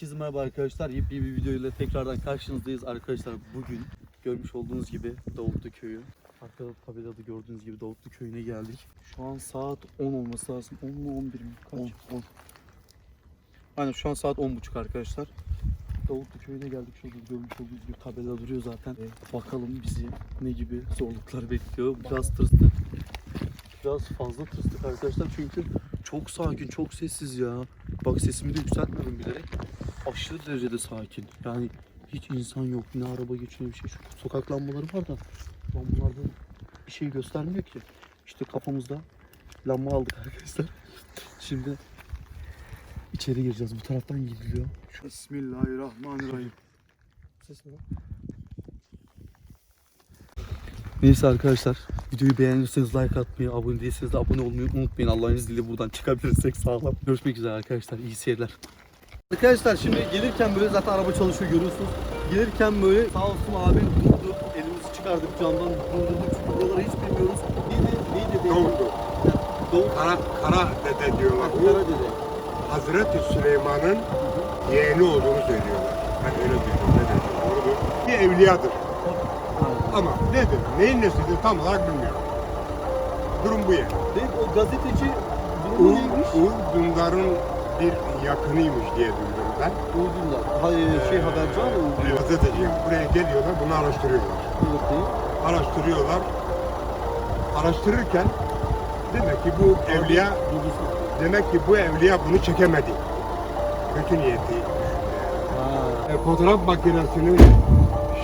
Herkese merhaba arkadaşlar. Yepyeni bir videoyla tekrardan karşınızdayız arkadaşlar. Bugün görmüş olduğunuz gibi Davutlu Köyü. Arkada tabelada gördüğünüz gibi Davutlu Köyü'ne geldik. Şu an saat 10 olması lazım. 10 mu 11 mi? Kaç? 10. 10. Aynen şu an saat 10.30 arkadaşlar. Davutlu Köyü'ne geldik. Şurada görmüş olduğunuz gibi tabela duruyor zaten. Bakalım bizi ne gibi zorluklar bekliyor. Biraz tırstık. Biraz fazla tırstık arkadaşlar çünkü çok sakin, çok sessiz ya. Bak sesimi de yükseltmedim bilerek. Aşırı derecede sakin. Yani hiç insan yok. Ne araba geçiyor bir şey. Şu sokak lambaları var da lambalarda bir şey göstermiyor ki. İşte kafamızda lamba aldık arkadaşlar. Şimdi içeri gireceğiz. Bu taraftan gidiliyor. Şu Bismillahirrahmanirrahim. ses lan? Neyse arkadaşlar videoyu beğenirseniz like atmayı, abone değilseniz de abone olmayı unutmayın. Allah'ın izniyle buradan çıkabilirsek sağlam. Görüşmek üzere arkadaşlar. İyi seyirler. Arkadaşlar şimdi gelirken böyle zaten araba çalışıyor görüyorsunuz. Gelirken böyle sağ olsun abi durdu. Elimizi çıkardık camdan durdurduk çünkü buraları hiç bilmiyoruz. Neydi? Neydi? Doğdu. Doğu Kara, kara dede diyorlar. Bu Kara dede. Hazreti Süleyman'ın yeğeni olduğunu söylüyorlar. Ben öyle duydum. Ne dedim? Doğrudur. Bir evliyadır. Ama nedir? Neyin nesidir tam olarak bilmiyorum. Durum bu yani. Değil, o gazeteci durumu Uğur, neymiş? Uğur Dündar'ın bir yakınıymış diye duydum ben. Uğur'dunlar. Hayır şey Ee, haberci ama Uğur'dunlar. Gazeteci buraya geliyorlar, bunu araştırıyorlar. Evet değil. Araştırıyorlar. Araştırırken demek ki bu evliya. Demek ki bu evliya bunu çekemedi. Kötü niyeti. E, fotoğraf makinesinin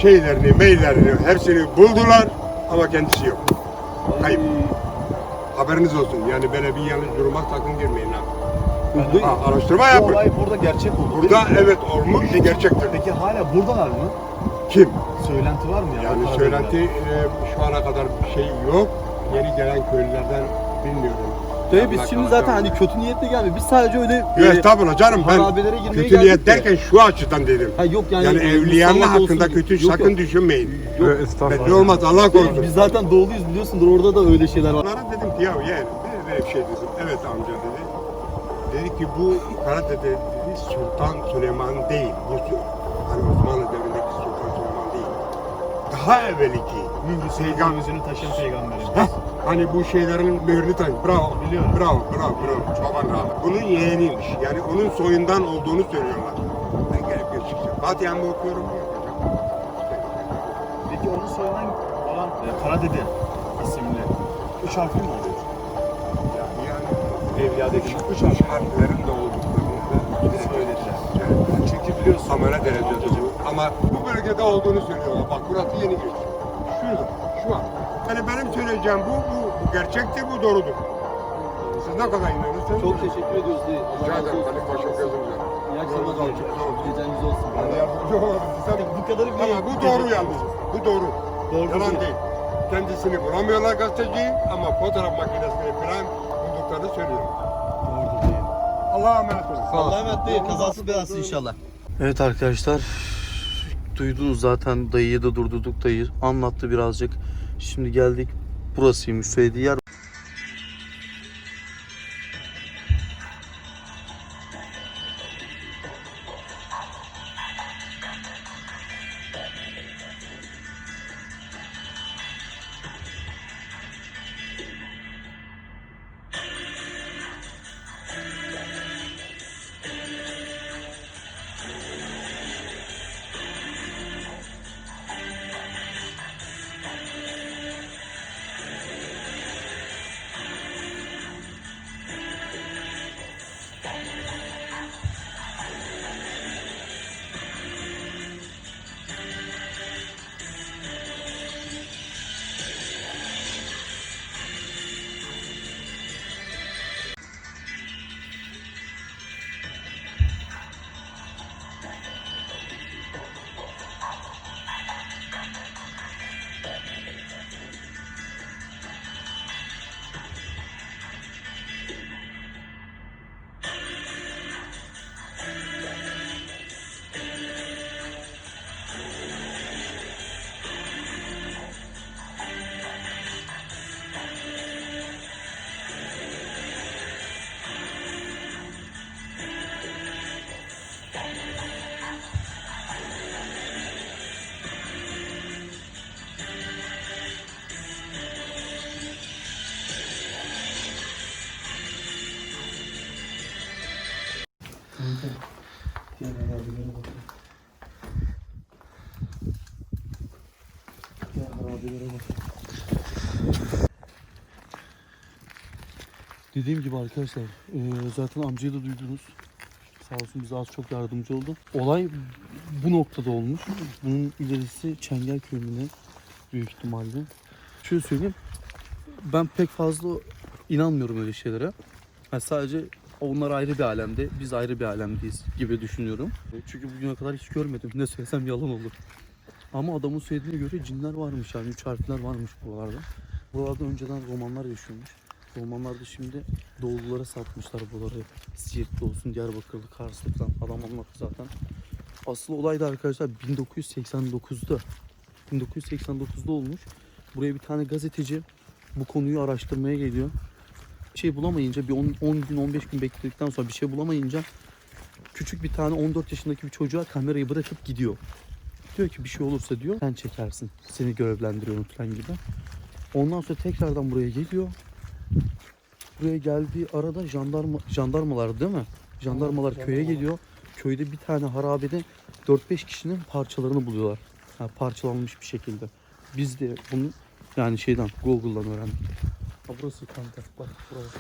şeylerini, maillerini hepsini buldular ama kendisi yok. Kayıp. Haberiniz olsun. Yani böyle bir yanlış duruma sakın girmeyin ha. Burada, Ha, araştırma bu yapın. olay burada gerçek oldu. Burada evet olmuş gerçektir. Peki hala buradalar mı? Kim? Söylenti var mı ya? Yani söylenti e, şu ana kadar bir şey yok. Yeni gelen köylülerden bilmiyorum. Tabii biz şimdi zaten hani kötü niyetle gelmiyor. Biz sadece öyle Yok estağfurullah canım ben kötü niyet de. derken şu açıdan dedim. Ha yok yani. Yani e, evliyanın hakkında kötü Yok, sakın yok. düşünmeyin. Yok. Belli olmaz Allah korusun. Biz zaten doğuluyuz biliyorsundur orada da öyle şeyler var. Onlara dedim ki ya yeğenim böyle bir şey dedim. Evet amca dedi. Dedi ki bu Karadede dedi Sultan Süleyman değil. Bu hani Osmanlı devrindeki Sultan Süleyman değil. Daha Mührüsü, Peygamber- yüzünü taşıyan peygamberimiz. Heh, hani bu şeylerin mührünü taş. Bravo. Biliyorum. Bravo, bravo, bravo. Çoban abi. Bunun yeğeniymiş. Yani onun soyundan olduğunu söylüyorlar. Ben gelip geçeceğim. Fatiha'mı okuyorum. yapacağım. Peki onun soyundan olan e, Karadede isimli üç harfli mi oluyor? Yani, yani Evliya üç, harflerin de olduklarını söylediler. Evet. Çünkü biliyorsun. Amele derecede bu. Ama bu bölgede olduğunu söylüyorlar. Bak burası yeni geç. Şurada, şu an. Yani benim söyleyeceğim bu, bu, bu gerçektir, bu doğrudur. Siz ne kadar inanırsınız? Çok teşekkür ediyoruz. diye. Rica ederim. olsun. Hadi başım gözümle. İyi akşamlar. Olsun. Geceniz olsun. Ben de yardımcı Bu kadar bir Ama bu doğru yalnız. Bu doğru. Doğru Yalan değil. değil. Kendisini bulamıyorlar gazeteciyi ama fotoğraf makinesini falan söylüyor. Doğrudur. Allah'a emanet olun. Allah'a emanet değil. Kazasız belasız inşallah. Evet arkadaşlar. Duydunuz zaten dayıyı da durdurduk dayı. Anlattı birazcık. Şimdi geldik. Burasıymış söylediği yer. Dediğim gibi arkadaşlar zaten amcayı da duydunuz. Sağ olsun bize az çok yardımcı oldu. Olay bu noktada olmuş. Bunun ilerisi Çengelköy büyük ihtimalle. Şöyle söyleyeyim. Ben pek fazla inanmıyorum öyle şeylere. Yani sadece onlar ayrı bir alemde, biz ayrı bir alemdeyiz gibi düşünüyorum. Çünkü bugüne kadar hiç görmedim. Ne söylesem yalan olur. Ama adamın söylediğine göre cinler varmış yani üç harfler varmış buralarda. Buralarda önceden romanlar yaşıyormuş. Romanlarda şimdi doğululara satmışlar buraları. Siirtli olsun, Diyarbakırlı, Karslı falan. Adam anlattı zaten. Asıl olay da arkadaşlar 1989'da. 1989'da olmuş. Buraya bir tane gazeteci bu konuyu araştırmaya geliyor. Bir şey bulamayınca bir 10, 10 gün 15 gün bekledikten sonra bir şey bulamayınca küçük bir tane 14 yaşındaki bir çocuğa kamerayı bırakıp gidiyor. Diyor ki bir şey olursa diyor sen çekersin. Seni görevlendiriyorum falan gibi. Ondan sonra tekrardan buraya geliyor. Buraya geldiği arada jandarma jandarmalar değil mi? Jandarmalar köye geliyor. Köyde bir tane harabede 4-5 kişinin parçalarını buluyorlar. Ha, parçalanmış bir şekilde. Biz de bunu yani şeyden Google'dan öğrendik. Ha burası kanka bak burası.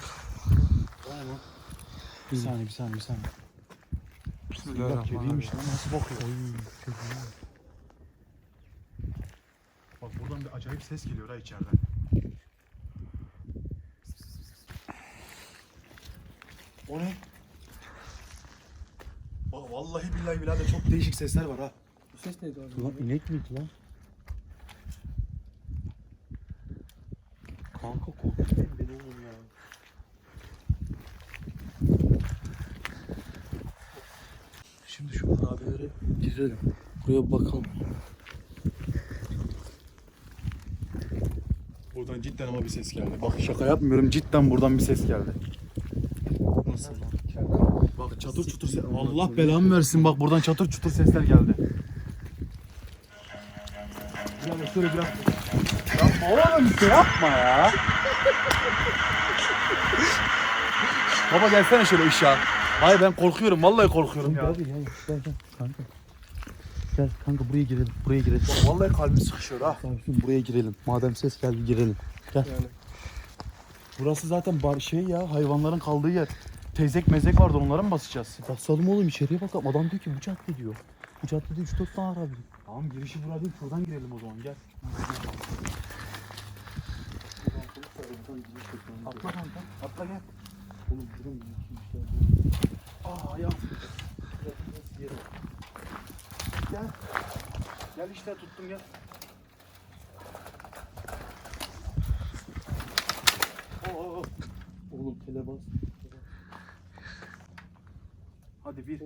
Bir saniye bir saniye bir saniye. Bak kediymiş lan nasıl bakıyor. Bak buradan bir acayip ses geliyor ha içeriden. O ne? Bak vallahi billahi birader çok değişik sesler var ha. Bu ses neydi abi? Lan inek miydi lan? Kanka korkuttun beni oğlum ya. Şimdi şu harabelere girelim. Buraya bakalım. Buradan cidden ama bir ses geldi. Bak şaka yapmıyorum cidden buradan bir ses geldi. Nasıl lan? Bak çatır çutur ses. Allah belamı versin bak buradan çatır çutur sesler geldi. Biraz şöyle biraz. Oğlum şey yapma ya. Baba gelsene şöyle ışığa. Hayır ben korkuyorum vallahi korkuyorum ya. gel gel gel gel kanka. Gel kanka buraya girelim. Buraya girelim. Vallahi kalbim sıkışıyor ha. Sakin buraya girelim. Madem ses geldi girelim. Gel. Burası zaten bar şey ya hayvanların kaldığı yer. Tezek mezek vardı onlara mı basacağız? Basalım oğlum içeriye bakalım. Adam diyor ki bu cadde diyor. Bu caddede 3-4 tane arabi. Tamam girişi burada değil şuradan girelim o zaman gel. Atla kanka atla gel. Oğlum durun. Aa ayağım. Gel. Gel işte tuttum gel. Oo, oo, oo. Oğlum tele bas. Hadi bir,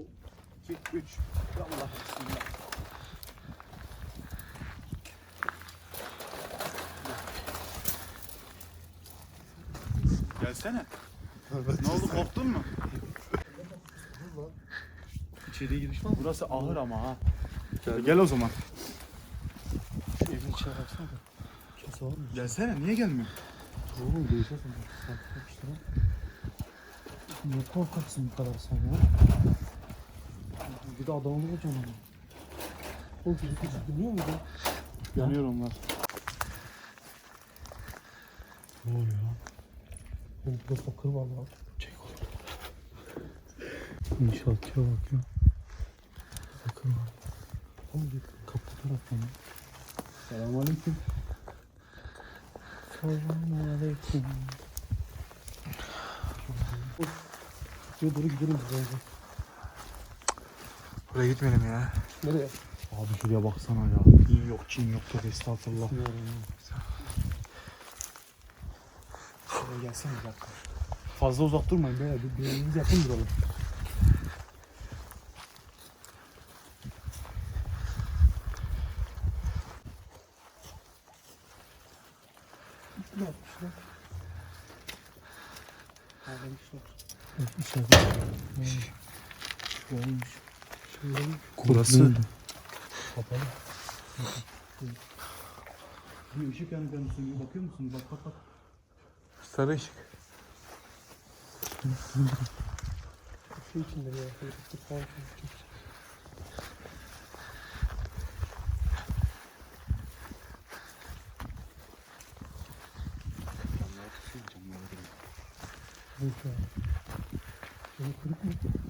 iki, üç. Allah bismillah. Gelsene. ne oldu korktun mu? İçeriye giriş var? Burası ahır ama ha. Gel. Gel o zaman. Şu evin içine baksana. Kimse var mı? Gelsene niye gelmiyor? Oğlum duyacağız ama. Bak işte lan. Niye korkaksın bu kadar sen ya? Bir de adamı vuracaksın ama. O bizi bizi dinliyor muydu? Yanıyor onlar. Ne oluyor Oğlum burada fakir var lan. Çek oğlum. İnşaatçıya bak ya. Fakir var. Oğlum bir kapı taraftan. Selamünaleyküm. Selamünaleyküm. Şuraya doğru gidelim biz bence. Buraya gitmeyelim ya. Nereye? Abi şuraya baksana ya. Din yok, Çin yok, tövbe estağfurullah. Şuraya gelsene bir dakika. Fazla uzak durmayın beyler. Bir birbirimizi yakın duralım. Ne yapmışlar? İçeride. Burası. Kapalı. Bir ışık yanıyor musun? Bir bakıyor musun? Bak bak bak. Старичок. Ничего. Не крутите.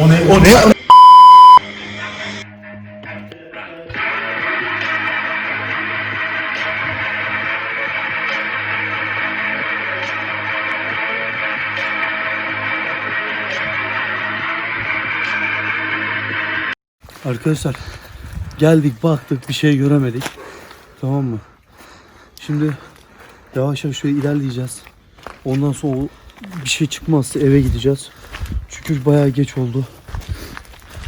O ne? O ne? Arkadaşlar geldik baktık bir şey göremedik. Tamam mı? Şimdi yavaş yavaş şöyle ilerleyeceğiz. Ondan sonra bir şey çıkmazsa eve gideceğiz. Çünkü bayağı geç oldu.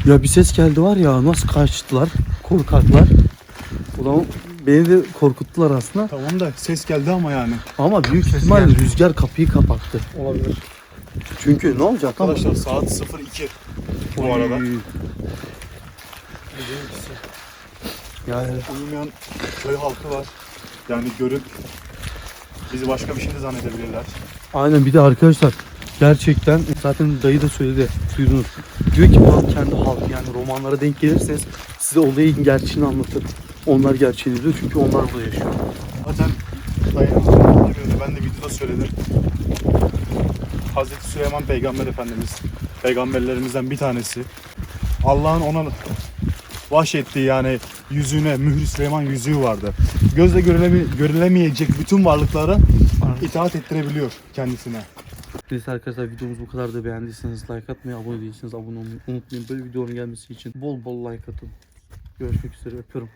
Ya bir ses geldi var ya nasıl kaçtılar korkaklar. Ulan beni de korkuttular aslında. Tamam da ses geldi ama yani. Ama büyük ihtimal rüzgar kapıyı kapattı. Olabilir. Çünkü ne olacak lan? Arkadaşlar saat 02 bu arada. Oy. Yani Uyumayan köy halkı var. Yani görüp bizi başka bir şey de zannedebilirler. Aynen bir de arkadaşlar gerçekten zaten dayı da söyledi duydunuz. Diyor ki bu kendi halkı yani romanlara denk gelirseniz size olayın gerçeğini anlatır. Onlar gerçeğini diyor çünkü onlar burada yaşıyor. Zaten dayının söylediği gibi ben de videoda söyledim. Hazreti Süleyman Peygamber Efendimiz peygamberlerimizden bir tanesi. Allah'ın ona vahşettiği yani yüzüğüne mührü Süleyman yüzüğü vardı. Gözle görülemi- görülemeyecek bütün varlıklara itaat ettirebiliyor kendisine. Neyse arkadaşlar videomuz bu kadar da beğendiyseniz like atmayı, abone değilseniz abone olmayı unutmayın. Böyle videoların gelmesi için bol bol like atın. Görüşmek üzere öpüyorum.